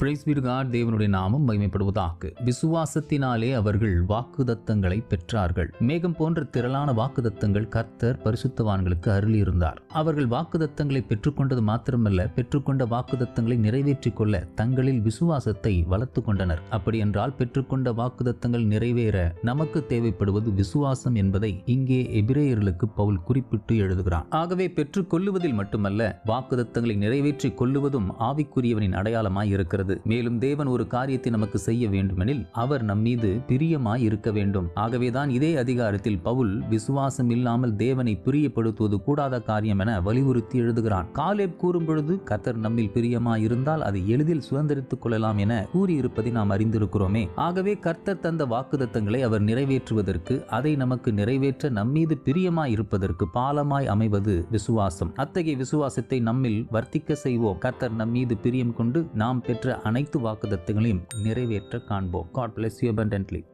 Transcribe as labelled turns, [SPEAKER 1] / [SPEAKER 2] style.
[SPEAKER 1] Price தேவனுடைய நாமம் மகிமைப்படுவதாக. விசுவாசத்தினாலே அவர்கள் வாக்குதத்தங்களை பெற்றார்கள். மேகம் போன்ற திரளான வாக்குதத்தங்கள் கர்த்தர் பரிசுத்தவான்களுக்கு அருளியிருந்தார். அவர்கள் வாக்குதத்தங்களை பெற்றுக்கொண்டது மாத்திரமல்ல பெற்றுக்கொண்ட வாக்குதத்தங்களை நிறைவேற்றிக் கொள்ள தங்களில் விசுவாசத்தை வளர்த்து கொண்டனர். அப்படி என்றால் பெற்றுக்கொண்ட வாக்குதத்தங்கள் நிறைவேற நமக்கு தேவைப்படுவது விசுவாசம் என்பதை இங்கே எபிரேயர்களுக்கு பவுல் குறிப்பிட்டு எழுதுகிறான் ஆகவே பெற்றுக்கொள்ளுவதில் மட்டுமல்ல வாக்குதத்தங்களை நிறைவேற்றிக் கொள்ளுவதும் ஆவிக்குரியவனின் அடையாளமாய் இருக்கிறது மேலும் தேவன் ஒரு காரியத்தை நமக்கு செய்ய வேண்டுமெனில் அவர் நம்மீது பிரியமாய் இருக்க வேண்டும். ஆகவேதான் இதே அதிகாரத்தில் பவுல் விசுவாசம் இல்லாமல் தேவனை பிரியப்படுத்துவது கூடாத காரியம் என வலியுறுத்தி எழுதுகிறான். காலேப் கூறும் பொழுது கத்தர் நம்மில் பிரியமாய் இருந்தால் அதை எளிதில் சுதந்திரித்துக் கொள்ளலாம் என கூறியிருப்பதை நாம் அறிந்திருக்கிறோமே. ஆகவே கர்த்தர் தந்த வாக்குதத்தங்களை அவர் நிறைவேற்றுவதற்கு அதை நமக்கு நிறைவேற்ற நம்மீது பிரியமாய் இருப்பதற்கு பாலமாய் அமைவது விசுவாசம். அத்தகைய விசுவாசத்தை நம்மில் வர்த்திக்க செய்வோம். கர்த்தர் நம்மீது பிரியம் கொண்டு நாம் பெற்ற அனைத்து வாக்குதத்தங்களையும் நிறைவேற்ற காண்போம். God bless you abundantly